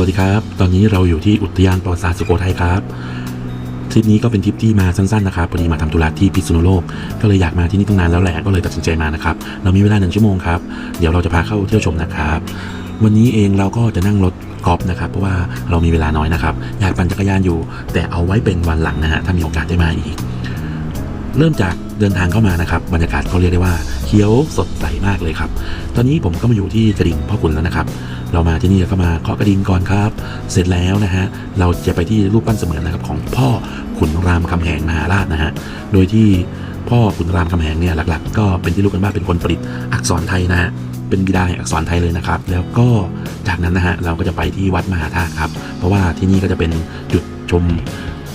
สวัสดีครับ ตอนนี้เราอยู่ที่อุทยานประวัติศาสตร์สุโขทัยครับ ทริปนี้ก็เป็นทริปที่มาสั้นๆนะครับพอดีมาทำธุระที่พิษณุโลก ก็เลยอยากมาที่นี่ตั้งนานแล้วแหละ ก็เลยตัดสินใจมานะครับ เรามีเวลาหนึ่งชั่วโมงครับ เดี๋ยวเราจะพาเข้าเที่ยวชมนะครับ วันนี้เองเราก็จะนั่งรถกอล์ฟนะครับ เพราะว่าเรามีเวลาน้อยนะครับ อยากปั่นจักรยานอยู่ แต่เอาไว้เป็นวันหลังนะฮะ ถ้ามีโอกาสได้มาอีก เริ่มจากเดินทางเข้ามานะครับบรรยากาศก็เรียกได้ว่าเขียวสดใสมากเลยครับ ตอนนี้ผมก็มาอยู่ที่กระดิ่งพ่อขุนแล้วนะครับ เรามาที่นี่ก็มาเคาะกระดิ่งก่อนครับ เสร็จแล้วนะฮะเราจะไปที่รูปปั้นเสมือนนะครับของพ่อขุนรามคำแหงมหาราชนะฮะโดยที่พ่อขุนรามคำแหงเนี่ยหลักๆ ก็เป็นที่รู้กันว่าเป็นคนประดิษฐ์อักษรไทยนะฮะเป็นบิดาแห่งอักษรไทยเลยนะครับ แล้วก็จากนั้นนะฮะเราก็จะไปที่วัดมหาธาตุครับ เพราะว่าที่นี่ก็จะเป็นจุดชม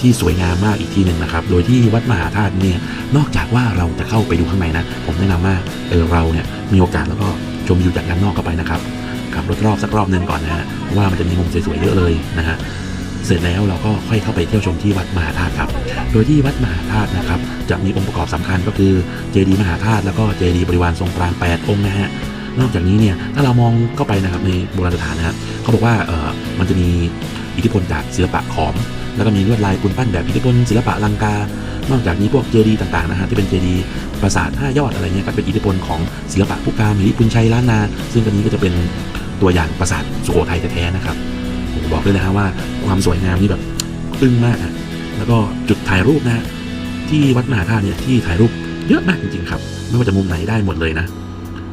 ที่สวยงามมากอีกที่หนึ่งนะครับ โดยที่วัดมหาธาตุเนี่ย นอกจากว่าเราจะเข้าไปดูข้างในนะ ผมแนะนำว่าเออเราเนี่ยมีโอกาสแล้วก็ชมวิวจากด้านนอกเข้าไปนะครับขับรถรอบสักรอบหนึ่งก่อนนะฮะว่ามันจะมีมุมสวยๆเยอะเลยนะฮะเสร็จแล้วเราก็ค่อยเข้าไปเที่ยวชมที่วัดมหาธาตุครับ โดยที่วัดมหาธาตุนะครับ จะมีองค์ประกอบสำคัญก็คือเจดีย์มหาธาตุแล้วก็เจดีย์บริวารทรงปราณ8องค์นะฮะนอกจากนี้เนี่ยถ้าเรามองเข้าไปนะครับในโบราณสถานนะฮะเขาบอกว่าเออมันจะมีอิทธิพลจากศิลปะขอม แล้วก็มีลวดลายปูนปั้นแบบอิทธิพลศิลปะลังกา นอกจากนี้พวกเจดีย์ต่างๆนะฮะที่เป็นเจดีย์ปราสาทห้ายอดอะไรเงี้ยก็เป็นอิทธิพลของศิลปะผู้กามหิริปุญชัยล้านนา ซึ่งอันนี้ก็จะเป็นตัวอย่างปราสาทสุโขทัยแท้ๆนะครับผมบอกเลยนะฮะว่าความสวยงามนี่แบบอึ้งมากอะแล้วก็จุดถ่ายรูปนะ ที่วัดมหาธาตุเนี่ยที่ถ่ายรูปเยอะมากจริงๆครับ ไม่ว่าจะมุมไหนได้หมดเลยนะ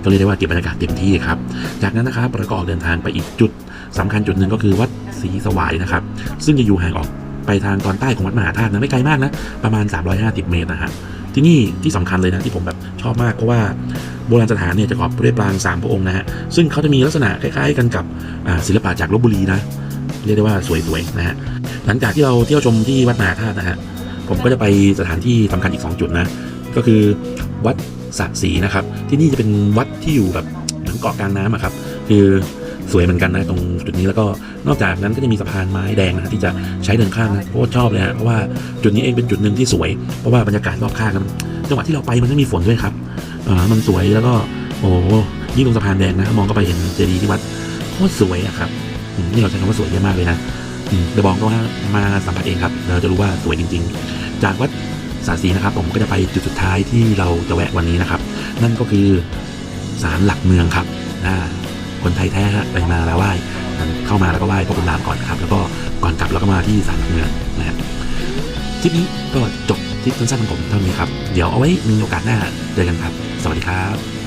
ก็เรียกได้ว่าเก็บบรรยากาศเต็มที่ครับ จากนั้นนะครับเราก็ออกเดินทางไปอีกจุดสำคัญจุดหนึ่งก็คือวัดศรีสวายนะครับ ซึ่งจะอยู่ห่างออก ไปทางตอนใต้ของวัดมหาธาตุนะไม่ไกลมากนะประมาณ 350 เมตรนะฮะที่นี่ที่สำคัญเลยนะที่ผมแบบชอบมากเพราะว่าโบราณสถานเนี่ยจะขอบด้วยปรางสามพระองค์นะฮะซึ่งเขาจะมีลักษณะคล้าย ๆ กันกับศิลปะจากลบบุรีนะเรียกได้ว่าสวยๆนะฮะหลังจากที่เราเที่ยวชมที่วัดมหาธาตุนะฮะผมก็จะไปสถานที่สำคัญอีก 2 จุดนะก็คือวัดสระศรีนะครับ ที่นี่จะเป็นวัดที่อยู่แบบเหมือนเกาะกลางน้ำอะครับ คือ สวยเหมือนกันนะตรงจุดนี้แล้วก็นอกจากนั้นก็จะมีสะพานไม้แดงนะที่จะใช้เดินข้ามนะโคตรชอบเลยฮะเพราะว่าจุดนี้เองเป็นจุดหนึ่งที่สวย เพราะว่าบรรยากาศรอบข้างมันจังหวะที่เราไปมันไม่มีฝนด้วยครับอ่ามันสวยแล้วก็โอ้ยิ่งตรงสะพานแดงนะมองเข้าไปเห็นเจดีย์ที่วัดโคตรสวยอะครับนี่เราใช้คำว่าสวยเยอะมากเลยนะเดี๋ยวบอกก็ว่ามาสัมผัสเองครับ เราจะรู้ว่าสวยจริง ๆ จากวัดสาสีนะครับ ผมก็จะไปจุดสุดท้ายที่เราจะแวะวันนี้นะครับ นั่นก็คือศาลหลักเมืองครับอ่า คนไทยแท้ฮะไปมาแล้วไหว้เข้ามาแล้วก็ไหว้พ่อคุณรามก่อนนะครับ แล้วก็ก่อนกลับเราก็มาที่ศาลหลักเมืองนะฮะทริปนี้ก็จบทริปสั้นๆของผมเท่านี้ครับ เดี๋ยวเอาไว้มีโอกาสหน้าเจอกันครับ สวัสดีครับ